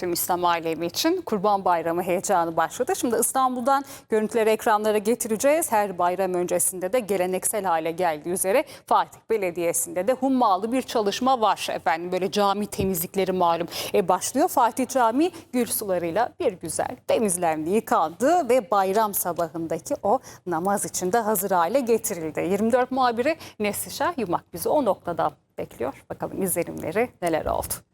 Tüm İslam alemi için Kurban Bayramı heyecanı başladı. Şimdi İstanbul'dan görüntüleri ekranlara getireceğiz. Her bayram öncesinde de geleneksel hale geldiği üzere Fatih Belediyesi'nde de hummalı bir çalışma var efendim. Böyle cami temizlikleri malum e, başlıyor. Fatih Camii gül sularıyla bir güzel temizlendi, yıkandı ve bayram sabahındaki o namaz için de hazır hale getirildi. 24 muhabiri Neslişah Yumak bizi o noktada bekliyor. Bakalım izlenimleri neler oldu.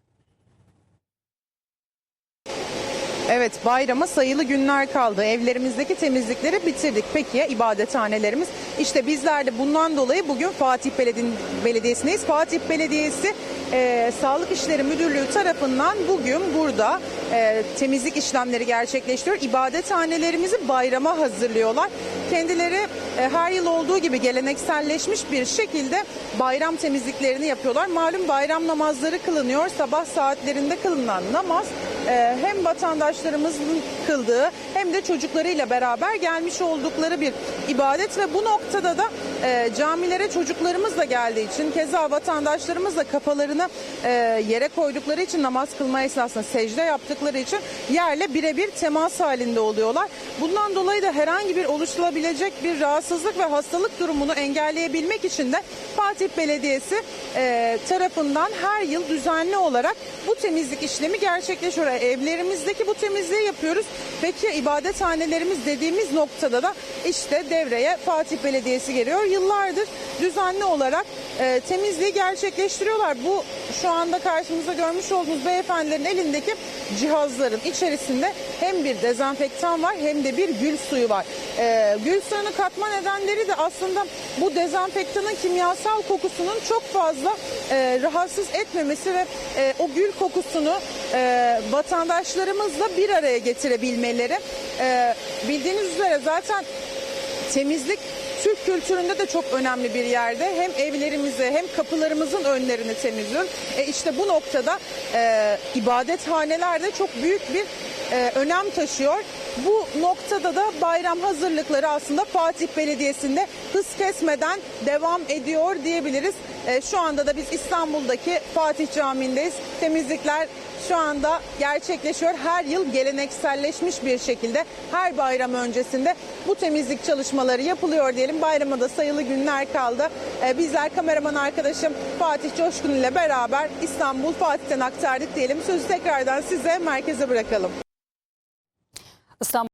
Evet bayrama sayılı günler kaldı. Evlerimizdeki temizlikleri bitirdik. Peki ya ibadethanelerimiz? İşte bizler de bundan dolayı bugün Fatih Beledi- Belediyesi'ndeyiz. Fatih Belediyesi e, Sağlık İşleri Müdürlüğü tarafından bugün burada e, temizlik işlemleri gerçekleştiriyor. İbadethanelerimizi bayrama hazırlıyorlar. Kendileri e, her yıl olduğu gibi gelenekselleşmiş bir şekilde bayram temizliklerini yapıyorlar. Malum bayram namazları kılınıyor. Sabah saatlerinde kılınan namaz e, hem vatandaşlarımızın kıldığı hem de çocuklarıyla beraber gelmiş oldukları bir ibadet ve bu noktada da e, camilere çocuklarımız da geldiği için keza vatandaşlarımız da kafalarını e, yere koydukları için namaz kılma esnasında secde yaptıkları için yerle birebir temas halinde oluyorlar. Bundan dolayı da herhangi bir oluşturabilecek bir rahatsızlık ve hastalık durumunu engelleyebilmek için de Fatih Belediyesi e, tarafından her yıl düzenli olarak bu temizlik işlemi gerçekleşiyor. Evlerimizdeki bu temizliği yapıyoruz. Peki ibadethanelerimiz dediğimiz noktada da işte devreye Fatih Belediyesi geliyor. Yıllardır düzenli olarak e, temizliği gerçekleştiriyorlar. Bu şu anda karşımızda görmüş olduğunuz beyefendilerin elindeki cihazların içerisinde hem bir dezenfektan var hem de bir gül suyu var. E, gül suyunu katma nedenleri de aslında bu dezenfektanın kimyasal kokusunun çok fazla e, rahatsız etmemesi ve e, o gül kokusunu e, vatandaşlarımızla bir araya getirebilmeleri. E, bildiğiniz üzere zaten temizlik Türk kültüründe de çok önemli bir yerde. Hem evlerimizi hem kapılarımızın önlerini temizliyor. E işte bu noktada e, ibadethaneler de çok büyük bir e, önem taşıyor. Bu noktada da bayram hazırlıkları aslında Fatih Belediyesi'nde hız kesmeden devam ediyor diyebiliriz. E, şu anda da biz İstanbul'daki Fatih Camii'ndeyiz. Temizlikler şu anda gerçekleşiyor. Her yıl gelenekselleşmiş bir şekilde her bayram öncesinde bu temizlik çalışmaları yapılıyor diyelim. Bayrama da sayılı günler kaldı. Ee, bizler kameraman arkadaşım Fatih Coşkun ile beraber İstanbul Fatih'ten aktardık diyelim. Sözü tekrardan size merkeze bırakalım. İstanbul